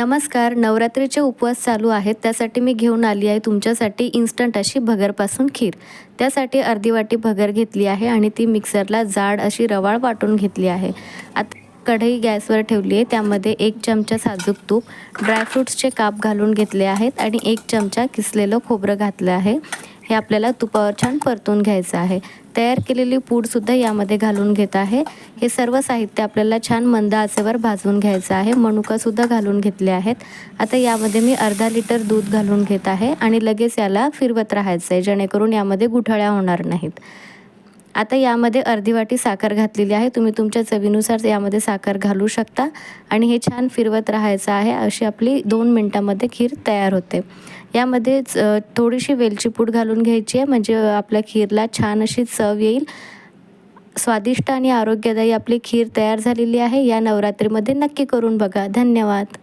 नमस्कार नवरात्रीचे उपवास चालू आहेत त्यासाठी मी घेऊन आली आहे तुमच्यासाठी इन्स्टंट अशी भगरपासून खीर. त्यासाठी अर्धी वाटी भगर घेतली आहे आणि ती मिक्सरला जाड अशी रवाळ वाटून घेतली आहे. आता कढई गॅसवर ठेवली आहे त्यामध्ये एक चमचा साजूक तूप ड्रायफ्रूट्सचे काप घालून घेतले आहेत आणि एक चमचा किसलेलं खोबरं घातलं आहे. हे आपल्याला तुपावर छान परतून घ्यायचं आहे. तयार केलेली पूडसुद्धा यामध्ये घालून घेत आहे. हे सर्व साहित्य आपल्याला छान मंद आचेवर भाजून घ्यायचं आहे. मनुकासुद्धा घालून घेतले आहेत. आता यामध्ये मी अर्धा लिटर दूध घालून घेत आहे आणि लगेच याला फिरवत राहायचं आहे जेणेकरून यामध्ये गुठळ्या होणार नाहीत. आता यामध्ये अर्धी वाटी साखर घातलेली आहे. तुम्ही तुमच्या चवीनुसार यामध्ये साखर घालू शकता. आणि हे छान फिरवत राहायचं आहे. अशी आपली दोन मिनटामध्ये खीर तयार होते. यामध्ये थोडीशी वेलची पूड घालून घ्यायची आहे. म्हणजे आपल्या खीरला छान अशी चव येईल. स्वादिष्ट आणि आरोग्यदायी आपली खीर तयार झालेली आहे. या नवरात्रीमध्ये नक्की करून बघा. धन्यवाद.